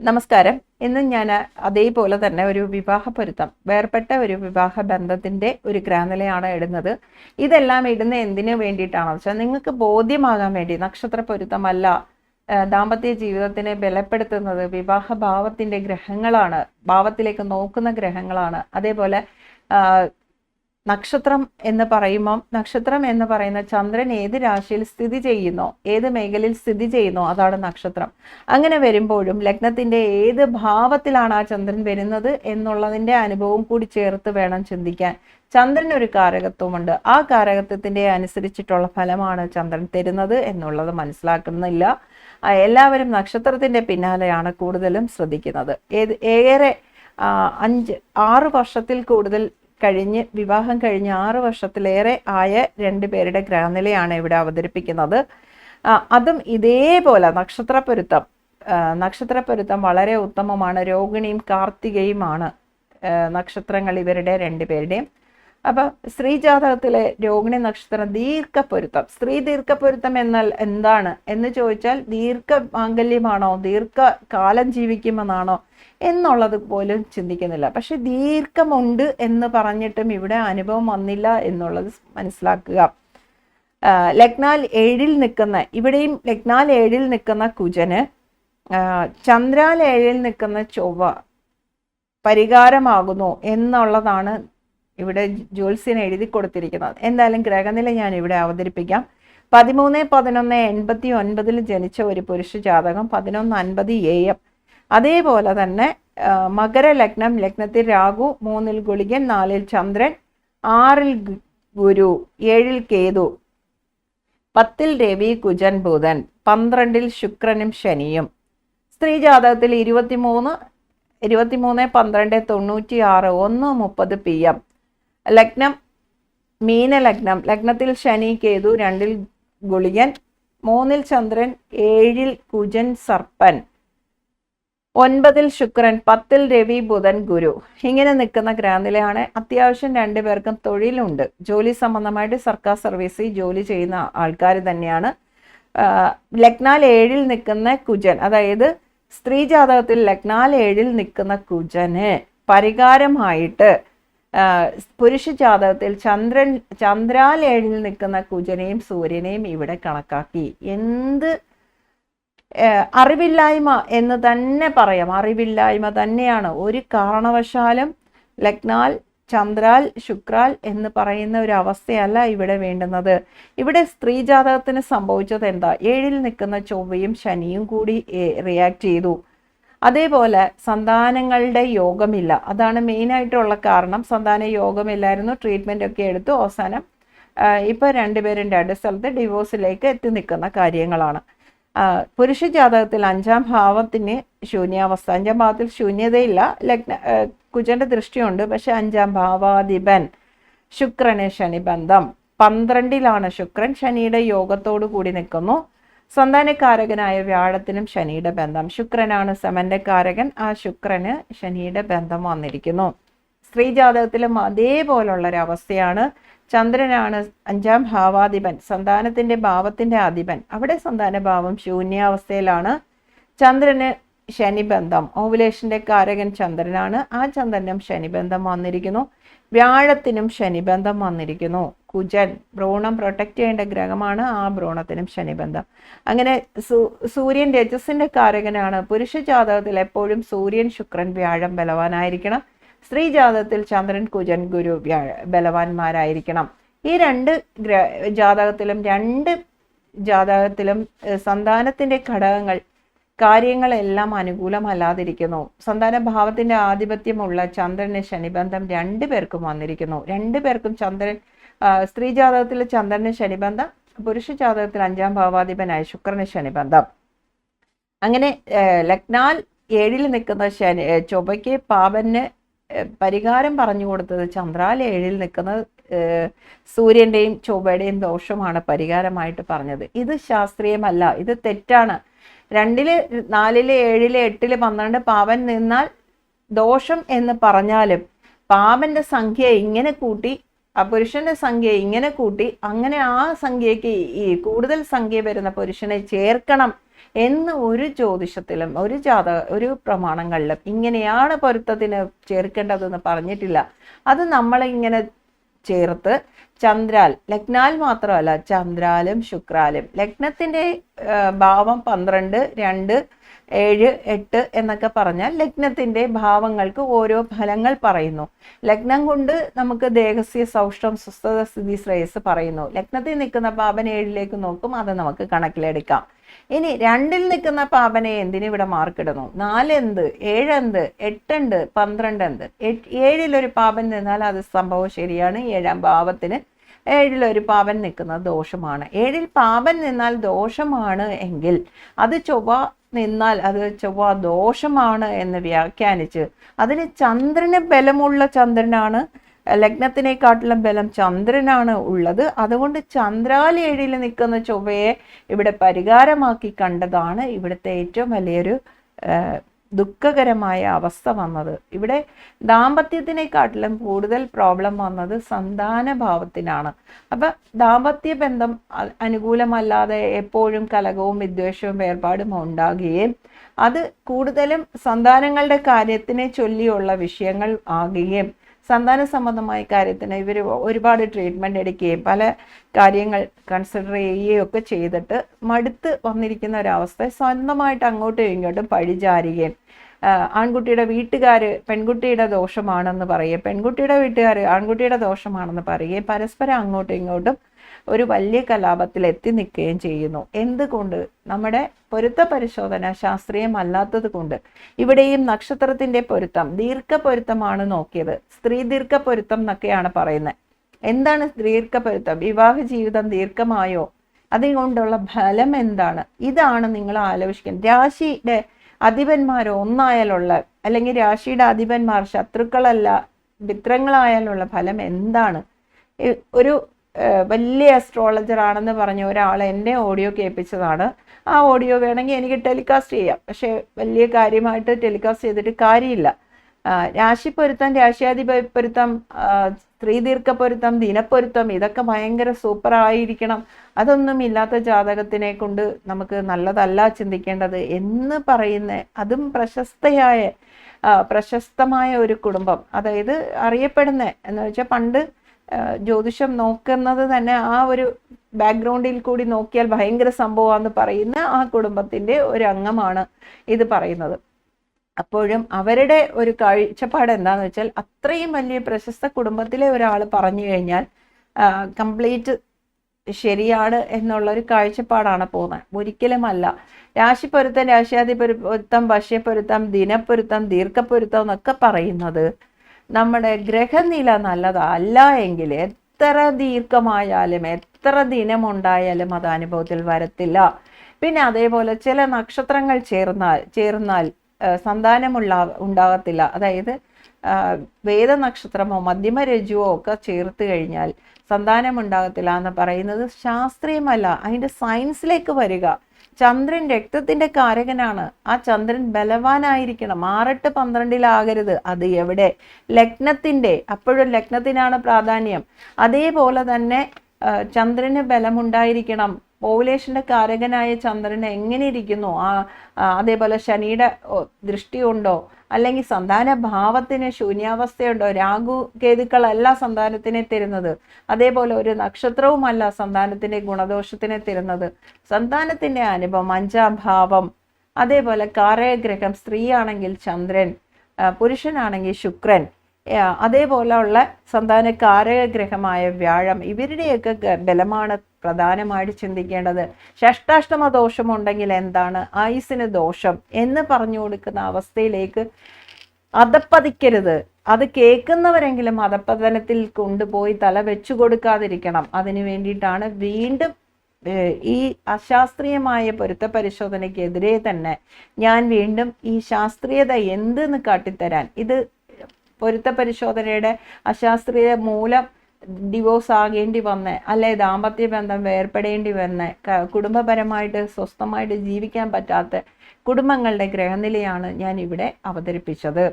നമസ്കാരം. ഇന്ന് ഞാൻ അതേപോലെ തന്നെ ഒരു വിവാഹ പൊരുത്തം വേർപെട്ട ഒരു വിവാഹ ബന്ധത്തിന്റെ ഒരു ഗ്രാനലയാണ് ഇടുന്നത്. ഇതെല്ലാം ഇടുന്ന എന്തിനു വേണ്ടിയിട്ടാണെന്ന് വെച്ചാൽ നിങ്ങൾക്ക് ബോധ്യമാകാൻ വേണ്ടി നക്ഷത്ര പൊരുത്തമല്ല ദാമ്പത്യ ജീവിതത്തിനെ ബലപ്പെടുത്തുന്നത് വിവാഹ ഭാവത്തിന്റെ ഗ്രഹങ്ങളാണ് ഭാവത്തിലേക്ക് നോക്കുന്ന ഗ്രഹങ്ങളാണ്. അതേപോലെ നക്ഷത്രം എന്ന് പറയുമ്പം നക്ഷത്രം എന്ന് പറയുന്ന ചന്ദ്രൻ ഏത് രാശിയിൽ സ്ഥിതി ചെയ്യുന്നോ ഏത് മേഖലയിൽ സ്ഥിതി ചെയ്യുന്നോ അതാണ് നക്ഷത്രം. അങ്ങനെ വരുമ്പോഴും ലഗ്നത്തിന്റെ ഏത് ഭാവത്തിലാണ് ആ ചന്ദ്രൻ വരുന്നത് എന്നുള്ളതിന്റെ അനുഭവം കൂടി ചേർത്ത് വേണം ചിന്തിക്കാൻ. ചന്ദ്രൻ ഒരു കാരകത്വമുണ്ട്. ആ കാരകത്വത്തിന്റെ അനുസരിച്ചിട്ടുള്ള ഫലമാണ് ചന്ദ്രൻ തരുന്നത് എന്നുള്ളത് മനസ്സിലാക്കുന്നില്ല. എല്ലാവരും നക്ഷത്രത്തിന്റെ പിന്നാലെയാണ് കൂടുതലും ശ്രദ്ധിക്കുന്നത്. ഏത് ഏറെ അഞ്ച് ആറ് വർഷത്തിൽ കൂടുതൽ കഴിഞ്ഞ് വിവാഹം കഴിഞ്ഞ് ആറ് വർഷത്തിലേറെ ആയ രണ്ട് പേരുടെ ഗ്രഹനിലയാണ് ഇവിടെ അവതരിപ്പിക്കുന്നത്. അതും ഇതേപോലെ നക്ഷത്രപ്പൊരുത്തം നക്ഷത്ര നക്ഷത്രപ്പൊരുത്തം വളരെ ഉത്തമമാണ്. രോഹിണിയും കാർത്തികയുമാണ് നക്ഷത്രങ്ങൾ ഇവരുടെ രണ്ടുപേരുടെയും അപ്പൊ സ്ത്രീ ജാതകത്തിലെ രോഹിണി നക്ഷത്രം ദീർഘപ്പൊരുത്തം സ്ത്രീ ദീർഘപ്പൊരുത്തം എന്നാൽ എന്താണ്? എന്ന് ചോദിച്ചാൽ ദീർഘ മാംഗല്യമാണോ ദീർഘ കാലം ജീവിക്കുമെന്നാണോ? എന്നുള്ളത് പോലും ചിന്തിക്കുന്നില്ല. പക്ഷെ ദീർഘമുണ്ട് എന്ന് പറഞ്ഞിട്ടും ഇവിടെ അനുഭവം വന്നില്ല എന്നുള്ളത് മനസ്സിലാക്കുക. ലഗ്നാൽ ഏഴിൽ നിൽക്കുന്ന ഇവിടെയും ലഗ്നാൽ ഏഴിൽ നിൽക്കുന്ന കുജന് ചന്ദ്രാൽ ഏഴിൽ നിൽക്കുന്ന ചൊവ്വ പരിഹാരമാകുന്നു എന്നുള്ളതാണ് ഇവിടെ ജ്യോത്സ്യൻ എഴുതി കൊടുത്തിരിക്കുന്നത് എന്തായാലും ഗ്രഹനില ഞാൻ ഇവിടെ അവതരിപ്പിക്കാം. പതിമൂന്ന് പതിനൊന്ന് എൺപത്തി ഒൻപതിൽ ജനിച്ച ഒരു പുരുഷ ജാതകം പതിനൊന്ന് അൻപത് എ എം അതേപോലെ തന്നെ മകര ലഗ്നം ലഗ്നത്തിൽ രാഹു മൂന്നിൽ ഗുളികൻ നാലിൽ ചന്ദ്രൻ ആറിൽ ഗുരു ഏഴിൽ കേതു പത്തിൽ രവി കുജൻ ബുധൻ പന്ത്രണ്ടിൽ ശുക്രനും ശനിയും. സ്ത്രീ ജാതകത്തിൽ ഇരുപത്തിമൂന്ന് ഇരുപത്തിമൂന്ന് പന്ത്രണ്ട് തൊണ്ണൂറ്റി ആറ് ഒന്ന് മുപ്പത് പി എം. ലഗ്നം മീനലഗ്നം ലഗ്നത്തിൽ ശനി കേതു രണ്ടിൽ ഗുളികൻ മൂന്നിൽ ചന്ദ്രൻ ഏഴിൽ കുജൻ സർപ്പൻ. ഒൻപതിൽ ശുക്രൻ പത്തിൽ രവി ബുധൻ ഗുരു. ഇങ്ങനെ നിൽക്കുന്ന ഗ്രാനിലയാണ് അത്യാവശ്യം രണ്ടുപേർക്കും തൊഴിലുണ്ട്. ജോലി സംബന്ധമായിട്ട് സർക്കാർ സർവീസിൽ ജോലി ചെയ്യുന്ന ആൾക്കാർ തന്നെയാണ്. ലഗ്നാൽ ഏഴിൽ നിൽക്കുന്ന കുജൻ അതായത് സ്ത്രീ ജാതകത്തിൽ ലഗ്നാൽ ഏഴിൽ നിൽക്കുന്ന കുജന് പരിഹാരമായിട്ട് പുരുഷ ജാതകത്തിൽ ചന്ദ്രൻ ചന്ദ്രാലേഴിൽ നിൽക്കുന്ന കുജനെയും സൂര്യനെയും ഇവിടെ കണക്കാക്കി. എന്ത് അറിവില്ലായ്മ എന്ന് തന്നെ പറയാം. അറിവില്ലായ്മ തന്നെയാണ്. ഒരു കാരണവശാലും ലഗ്നാൽ ചന്ദ്രാൽ ശുക്രാൽ എന്ന് പറയുന്ന ഒരു അവസ്ഥയല്ല ഇവിടെ വേണ്ടുന്നത്. ഇവിടെ സ്ത്രീ ജാതകത്തിന് സംഭവിച്ചത് എന്താ? ഏഴിൽ നിൽക്കുന്ന ചൊവ്വയും ശനിയും കൂടി റിയാക്ട് ചെയ്തു. അതേപോലെ സന്താനങ്ങളുടെ യോഗമില്ല. അതാണ് മെയിനായിട്ടുള്ള കാരണം. സന്താന യോഗമില്ലായിരുന്നു. ട്രീറ്റ്മെന്റ് ഒക്കെ എടുത്തു. അവസാനം ഇപ്പോൾ രണ്ടുപേരും രണ്ട് സ്ഥലത്ത് ഡിവോഴ്സിലേക്ക് എത്തി നിൽക്കുന്ന കാര്യങ്ങളാണ്. പുരുഷ ജാതകത്തിൽ അഞ്ചാം ഭാവത്തിന് ശൂന്യാവസ്ഥ. അഞ്ചാം ഭാവത്തിൽ ശൂന്യതയില്ല. ലഗ്ന കുജന്റെ ദൃഷ്ടിയുണ്ട്. പക്ഷെ അഞ്ചാം ഭാവാധിപൻ ശുക്രന് ശനി ബന്ധം പന്ത്രണ്ടിലാണ് ശുക്രൻ. ശനിയുടെ യോഗത്തോടു കൂടി നിൽക്കുന്നു. സന്താനക്കാരകനായ വ്യാഴത്തിനും ശനിയുടെ ബന്ധം. ശുക്രനാണ് സമന്റെ കാരകൻ ആ ശുക്രന് ശനിയുടെ ബന്ധം വന്നിരിക്കുന്നു. സ്ത്രീ ജാതകത്തിലും അതേപോലുള്ള ഒരു അവസ്ഥയാണ് ചന്ദ്രനാണ് അഞ്ചാം ഭാവാധിപൻ. സന്താനത്തിന്റെ ഭാവത്തിന്റെ അധിപൻ. അവിടെ സന്താന ഭാവം ശൂന്യാവസ്ഥയിലാണ്. ചന്ദ്രന് ശനിബന്ധം. ഓവുലേഷന്റെ കാരകൻ ചന്ദ്രനാണ്. ആ ചന്ദ്രനും ശനിബന്ധം വന്നിരിക്കുന്നു. വ്യാഴത്തിനും ശനിബന്ധം വന്നിരിക്കുന്നു. കുജൻ ഭ്രൂണം പ്രൊട്ടക്റ്റ് ചെയ്യേണ്ട ഗ്രഹമാണ് ആ ഭ്രൂണത്തിനും ശനിബന്ധം. അങ്ങനെ സൂര്യൻ രജസിന്റെ കാരകനാണ്. പുരുഷ ജാതകത്തിൽ എപ്പോഴും സൂര്യൻ ശുക്രൻ വ്യാഴം ബലവാനായിരിക്കണം. സ്ത്രീ ജാതകത്തിൽ ചന്ദ്രൻ കുജൻ ഗുരു വ്യാഴ ബലവാന്മാരായിരിക്കണം. ഈ രണ്ട് ഗ്ര ജാതകത്തിലും രണ്ട് ജാതകത്തിലും സന്താനത്തിന്റെ ഘടകങ്ങൾ കാര്യങ്ങളെല്ലാം അനുകൂലമല്ലാതിരിക്കുന്നു. സന്താന ഭാവത്തിന്റെ ആധിപത്യമുള്ള ചന്ദ്രന് ശനിബന്ധം രണ്ടു പേർക്കും വന്നിരിക്കുന്നു. രണ്ടു പേർക്കും ചന്ദ്രൻ സ്ത്രീ ജാതകത്തിൽ ചന്ദ്രന് ശനിബന്ധം പുരുഷ ജാതകത്തിൽ അഞ്ചാം ഭാവാധിപനായ ശുക്രന് ശനിബന്ധം. അങ്ങനെ ലഗ്നാൽ ഏഴിൽ നിൽക്കുന്ന ശനി ചൊവ്വയ്ക്ക് പാപന് പരിഹാരം പറഞ്ഞു കൊടുത്തത് ചന്ദ്രാൽ ഏഴിൽ നിൽക്കുന്ന സൂര്യന്റെയും ചൊവ്വയുടെയും ദോഷമാണ് പരിഹാരമായിട്ട് പറഞ്ഞത്. ഇത് ശാസ്ത്രീയമല്ല ഇത് തെറ്റാണ്. രണ്ടിൽ നാലിൽ ഏഴിൽ എട്ടിൽ പന്ത്രണ്ട് പാവൻ നിന്നാൽ ദോഷം എന്ന് പറഞ്ഞാലും പാവന്റെ സംഖ്യ ഇങ്ങനെ കൂട്ടി ആ പുരുഷന്റെ സംഖ്യ ഇങ്ങനെ കൂട്ടി അങ്ങനെ ആ സംഖ്യയ്ക്ക് ഈ കൂടുതൽ സംഖ്യ വരുന്ന പുരുഷനെ ചേർക്കണം എന്ന് ഒരു ജ്യോതിഷത്തിലും ഒരു ജാത ഒരു പ്രമാണങ്ങളിലും ഇങ്ങനെയാണ് പൊരുത്തത്തിന് ചേർക്കേണ്ടതെന്ന് പറഞ്ഞിട്ടില്ല. അത് നമ്മളിങ്ങനെ ചേർത്ത് ചന്ദ്രാൽ ലഗ്നാൽ മാത്രമല്ല ചന്ദ്രാലും ശുക്രാലും. ലഗ്നത്തിന്റെ ഭാവം പന്ത്രണ്ട് രണ്ട് ഏഴ് എട്ട് എന്നൊക്കെ പറഞ്ഞാൽ ലഗ്നത്തിന്റെ ഭാവങ്ങൾക്ക് ഓരോ ഫലങ്ങൾ പറയുന്നു. ലഗ്നം കൊണ്ട് നമുക്ക് ദേഹസ്യ സൗഷ്ടം സ്വസ്ഥത സ്ഥിതി ശ്രേയസ് പറയുന്നു. ലഗ്നത്തിൽ നിൽക്കുന്ന പാപൻ ഏഴിലേക്ക് നോക്കും അത് നമുക്ക് കണക്കിലെടുക്കാം. ഇനി രണ്ടിൽ നിൽക്കുന്ന പാപനെ എന്തിന് ഇവിടെ മാർക്കിടുന്നു നാലെന്ത്? ഏഴെന്ത്? എട്ടെന്ത്? പന്ത്രണ്ട് എന്ത് ഏഴിലൊരു പാപൻ നിന്നാൽ അത് സംഭവം ശരിയാണ്. ഏഴാം പാപത്തിന് ഏഴിലൊരു പാപൻ നിൽക്കുന്നത് ദോഷമാണ്. ഏഴിൽ പാപൻ നിന്നാൽ ദോഷമാണ് എങ്കിൽ അത് ചൊവ്വ നിന്നാൽ അത് ചൊവ്വ ദോഷമാണ് എന്ന് വ്യാഖ്യാനിച്ച് അതിന് ചന്ദ്രന് ബലമുള്ള ചന്ദ്രനാണ് ലഗ്നത്തിനെക്കാട്ടിലും ബലം ചന്ദ്രനാണ് ഉള്ളത്. അതുകൊണ്ട് ചന്ദ്രാലി ഏഴിൽ നിൽക്കുന്ന ചൊവ്വയെ ഇവിടെ പരിഹാരമാക്കി കണ്ടതാണ് ഇവിടുത്തെ ഏറ്റവും വലിയൊരു ദുഃഖകരമായ അവസ്ഥ വന്നത്. ഇവിടെ ദാമ്പത്യത്തിനെക്കാട്ടിലും കൂടുതൽ പ്രോബ്ലം വന്നത് സന്താന ഭാവത്തിനാണ്. അപ്പം ദാമ്പത്യ ബന്ധം അനുകൂലമല്ലാതെ എപ്പോഴും കലകവും വിദ്വേഷവും വേർപാടും ഉണ്ടാകുകയും അത് കൂടുതലും സന്താനങ്ങളുടെ കാര്യത്തിനെ ചൊല്ലിയുള്ള വിഷയങ്ങൾ ആകുകയും സന്താന സംബന്ധമായ കാര്യത്തിന് ഇവർ ഒരുപാട് ട്രീറ്റ്മെന്റ് എടുക്കുകയും പല കാര്യങ്ങൾ കൺസിഡർ ചെയ്യുകയും ഒക്കെ ചെയ്തിട്ട് മടുത്ത് വന്നിരിക്കുന്ന ഒരവസ്ഥ. സ്വന്തമായിട്ട് അങ്ങോട്ടും ഇങ്ങോട്ടും പഴിചാരുകയും ആൺകുട്ടിയുടെ വീട്ടുകാർ പെൺകുട്ടിയുടെ ദോഷമാണെന്ന് പറയുകയും പെൺകുട്ടിയുടെ വീട്ടുകാർ ആൺകുട്ടിയുടെ ദോഷമാണെന്ന് പറയുകയും പരസ്പരം അങ്ങോട്ടും ഇങ്ങോട്ടും ഒരു വലിയ കലാപത്തിൽ എത്തി നിൽക്കുകയും ചെയ്യുന്നു. എന്തുകൊണ്ട്? നമ്മുടെ പൊരുത്ത പരിശോധന ശാസ്ത്രീയമല്ലാത്തത് കൊണ്ട്. ഇവിടെയും നക്ഷത്രത്തിന്റെ പൊരുത്തം ദീർഘ പൊരുത്തമാണ് നോക്കിയത്. സ്ത്രീ ദീർഘ പൊരുത്തം എന്നൊക്കെയാണ് പറയുന്നത്. എന്താണ് ദീർഘ പൊരുത്തം വിവാഹ ജീവിതം ദീർഘമായോ? അതുകൊണ്ടുള്ള ഫലം എന്താണ്? ഇതാണ് നിങ്ങൾ ആലോചിക്കുന്നത്. രാശിയുടെ അധിപന്മാർ ഒന്നായാലുള്ള അല്ലെങ്കിൽ രാശിയുടെ അധിപന്മാർ ശത്രുക്കളല്ല മിത്രങ്ങളായാലുള്ള ഫലം എന്താണ്? ഒരു വലിയ അസ്ട്രോളജർ ആണെന്ന് പറഞ്ഞ ഒരാൾ എന്നെ ഓഡിയോ കേൾപ്പിച്ചതാണ്. ആ ഓഡിയോ വേണമെങ്കിൽ എനിക്ക് ടെലികാസ്റ്റ് ചെയ്യാം. പക്ഷേ വലിയ കാര്യമായിട്ട് ടെലികാസ്റ്റ് ചെയ്തിട്ട് കാര്യമില്ല. രാശിപ്പൊരുത്തം സ്ത്രീദീർഘ പൊരുത്തം ദിനപ്പൊരുത്തം ഇതൊക്കെ ഭയങ്കര സൂപ്പർ ആയിരിക്കണം. അതൊന്നും ഇല്ലാത്ത ജാതകത്തിനെ കൊണ്ട് നമുക്ക് നല്ലതല്ല ചിന്തിക്കേണ്ടത് എന്ന് പറയുന്ന അതും പ്രശസ്തയായ പ്രശസ്തമായ ഒരു കുടുംബം. അതായത് അറിയപ്പെടുന്ന എന്ന് വെച്ചാൽ പണ്ട് ജ്യോതിഷം നോക്കുന്നത് തന്നെ ആ ഒരു ബാക്ക്ഗ്രൗണ്ടിൽ കൂടി നോക്കിയാൽ ഭയങ്കര സംഭവമാണെന്ന് പറയുന്ന ആ കുടുംബത്തിന്റെ ഒരു അംഗമാണ് ഇത് പറയുന്നത്. അപ്പോഴും അവരുടെ ഒരു കാഴ്ചപ്പാട് എന്താന്ന് വെച്ചാൽ അത്രയും വലിയ പ്രശസ്ത കുടുംബത്തിലെ ഒരാൾ പറഞ്ഞു കഴിഞ്ഞാൽ കംപ്ലീറ്റ് ശരിയാണ് എന്നുള്ള ഒരു കാഴ്ചപ്പാടാണ് പോകുന്നത്. ഒരിക്കലുമല്ല രാശിപ്പൊരുത്തം പൊരുത്തം ഭക്ഷ്യപ്പൊരുത്തം ദിനപ്പൊരുത്തം ദീർഘപ്പൊരുത്തം എന്നൊക്കെ പറയുന്നത് നമ്മുടെ ഗ്രഹനില നല്ലതല്ല എങ്കിൽ എത്ര ദീർഘമായാലും എത്ര ദിനമുണ്ടായാലും അത് അനുഭവത്തിൽ വരത്തില്ല. പിന്നെ അതേപോലെ ചില നക്ഷത്രങ്ങൾ ചേർന്നാൽ ചേർന്നാൽ സന്താനമുള്ള ഉണ്ടാകത്തില്ല. അതായത് വേദനക്ഷത്രമോ മധ്യമ രജുവോ ഒക്കെ ചേർത്ത് കഴിഞ്ഞാൽ സന്താനം ഉണ്ടാകത്തില്ല എന്ന് പറയുന്നത് ശാസ്ത്രീയമല്ല. അതിന്റെ സയൻസിലേക്ക് വരിക. ചന്ദ്രൻ രക്തത്തിന്റെ കാരകനാണ്. ആ ചന്ദ്രൻ ബലവാനായിരിക്കണം. ആറെട്ട് പന്ത്രണ്ടിലാകരുത്. അത് എവിടെ? ലഗ്നത്തിന്റെ. അപ്പോഴും ലഗ്നത്തിനാണ് പ്രാധാന്യം. അതേപോലെ തന്നെ ചന്ദ്രന് ബലമുണ്ടായിരിക്കണം. പോപ്പുലേഷന്റെ കാരകനായ ചന്ദ്രൻ എങ്ങനെ ഇരിക്കുന്നു? ആ, അതേപോലെ ശനിയുടെ ദൃഷ്ടിയുണ്ടോ അല്ലെങ്കിൽ സന്താന ഭാവത്തിന് ശൂന്യാവസ്ഥയുണ്ടോ? രാഹു കേതുക്കളല്ല സന്താനത്തിനെ തരുന്നത്. അതേപോലെ ഒരു നക്ഷത്രവുമല്ല സന്താനത്തിന്റെ ഗുണദോഷത്തിനെ തരുന്നത്. സന്താനത്തിന്റെ അനുഭവം അഞ്ചാം ഭാവം. അതേപോലെ കാരഗ്രഹം സ്ത്രീയാണെങ്കിൽ ചന്ദ്രൻ പുരുഷനാണെങ്കിൽ ശുക്രൻ. അതേപോലെയുള്ള സന്താന കാരകഗ്രഹമായ വ്യാഴം ഇവരുടെയൊക്കെ ബലമാണ് പ്രധാനമായിട്ട് ചിന്തിക്കേണ്ടത്. ഷഷ്ടാഷ്ടമ ദോഷമുണ്ടെങ്കിൽ എന്താണ്? ആയുസിന് ദോഷം എന്ന് പറഞ്ഞു കൊടുക്കുന്ന അവസ്ഥയിലേക്ക് അതപ്പതിക്കരുത്. അത് കേൾക്കുന്നവരെങ്കിലും അതപ്പതനത്തിൽ കൊണ്ടുപോയി തല വെച്ചു കൊടുക്കാതിരിക്കണം. അതിനു വേണ്ടിയിട്ടാണ് വീണ്ടും ഈ അശാസ്ത്രീയമായ പൊരുത്ത പരിശോധനയ്ക്കെതിരെ തന്നെ ഞാൻ വീണ്ടും ഈ ശാസ്ത്രീയത എന്തെന്ന് കാട്ടിത്തരാൻ. ഇത് പൊരുത്ത പരിശോധനയുടെ അശാസ്ത്രീയ മൂലം ഡിവോഴ്സ് ആകേണ്ടി വന്ന് അല്ലെ ദാമ്പത്യ ബന്ധം വേർപെടേണ്ടി വന്ന് കുടുംബപരമായിട്ട് സ്വസ്ഥമായിട്ട് ജീവിക്കാൻ പറ്റാത്ത കുടുംബങ്ങളുടെ ഗ്രഹനിലയാണ് ഞാൻ ഇവിടെ അവതരിപ്പിച്ചത്.